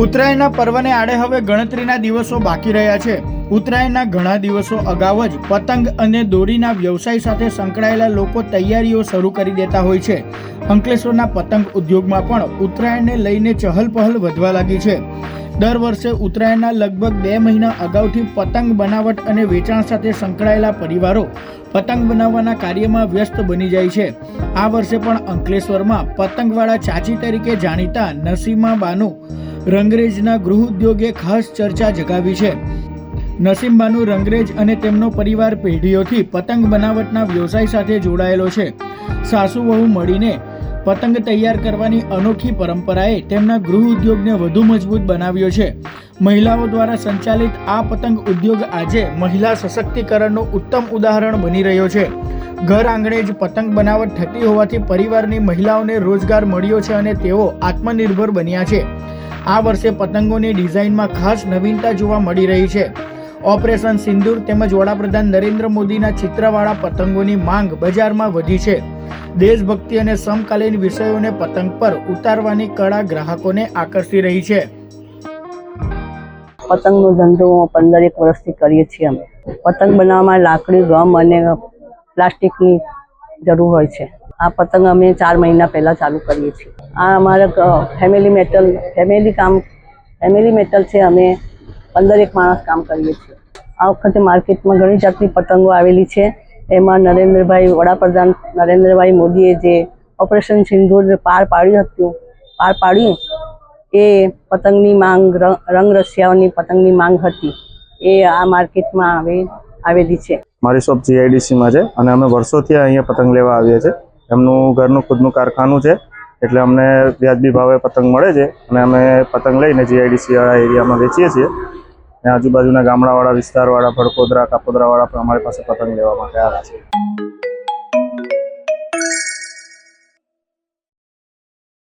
ઉત્તરાયણના પર્વને આડે હવે ગણતરીના દિવસો બાકી રહ્યા છે. ઉત્તરાયણના ઘણા દિવસો અગાઉ જ પતંગ અને દોરીના વ્યવસાય સાથે સંકળાયેલા લોકો તૈયારીઓ શરૂ કરી દેતા હોય છે. અંકલેશ્વરના પતંગ ઉદ્યોગમાં પણ ઉત્તરાયણને લઈને ચહલપહલ વધવા લાગી છે. દર વર્ષે ઉત્તરાયણના લગભગ બે મહિના અગાઉથી પતંગ બનાવટ અને વેચાણ સાથે સંકળાયેલા પરિવારો પતંગ બનાવવાના કાર્યમાં વ્યસ્ત બની જાય છે. આ વર્ષે પણ અંકલેશ્વરમાં પતંગવાળા ચાચી તરીકે જાણીતા નસીમા બાનુ રંગરેજના ગૃહ ઉદ્યોગે ખાસ ચર્ચા જગાવી છે. નસીમબાનું રંગરેજ અને તેમનો પરિવાર પેઢીઓથી પતંગ બનાવટના વ્યવસાય સાથે જોડાયેલો છે. સાસુ વહુ મળીને પતંગ તૈયાર કરવાની અનોખી પરંપરાએ તેમના ગૃહ ઉદ્યોગને વધુ મજબૂત બનાવ્યો છે. મહિલાઓ દ્વારા સંચાલિત આ પતંગ ઉદ્યોગ આજે મહિલા સશક્તિકરણનું ઉત્તમ ઉદાહરણ બની રહ્યો છે. ઘર આંગણે જ પતંગ બનાવટ થતી હોવાથી પરિવારની મહિલાઓને રોજગાર મળ્યો છે અને તેઓ આત્મનિર્ભર બન્યા છે. આ વર્ષે પતંગોની ડિઝાઇનમાં ખાસ નવીનતા જોવા મળી રહી છે. ઓપરેશન સિંદૂર તેમજ વડાપ્રધાન નરેન્દ્ર મોદીના ચિત્રવાળા પતંગોની માંગ બજારમાં વધી છે. દેશભક્તિ અને સમકાલીન વિષયોને પતંગ પર ઉતારવાની કળા ગ્રાહકોને આકર્ષી રહી છે. પતંગનો ધંધો પંદર એક વર્ષથી કરીએ છીએ અમે. પતંગ બનાવવામાં લાકડી, ગમ અને પ્લાસ્ટિકની જરૂર હોય છે. આ પતંગ અમે ચાર મહિના પહેલાં ચાલુ કરીએ છીએ. આ અમારા ફેમિલી મેટલ ફેમિલી કામ ફેમિલી મેટલ છે અમે પંદર એક માણસ કામ કરીએ છીએ. આ વખતે માર્કેટમાં ઘણી જાતની પતંગો આવેલી છે. એમાં નરેન્દ્રભાઈ વડાપ્રધાન નરેન્દ્રભાઈ મોદીએ જે ઓપરેશન સિંધુર પાર પાડ્યું હતું, પાર પાડ્યું, એ પતંગની માંગ રંગ રસિયાઓની પતંગની માંગ હતી. એ આ માર્કેટમાં આવે, આવેલી છે. મારી શોપ જીઆઈડીસીમાં છે અને અમે વર્ષોથી અહીંયા પતંગ લેવા આવીએ છીએ એમનું ઘરનું ખુદનું કારખાનું છે. એટલે અમને વ્યાજબી ભાવે પતંગ મળે છે અને અમે પતંગ લઈને જીઆઈડીસી વાળા એરિયામાં વેચીએ છીએ અને આજુબાજુના ગામડાવાળા, વિસ્તારવાળા ભડકોદરા કાપોદરાવાળા પણ અમારી પાસે પતંગ લેવા માટે આવે છે.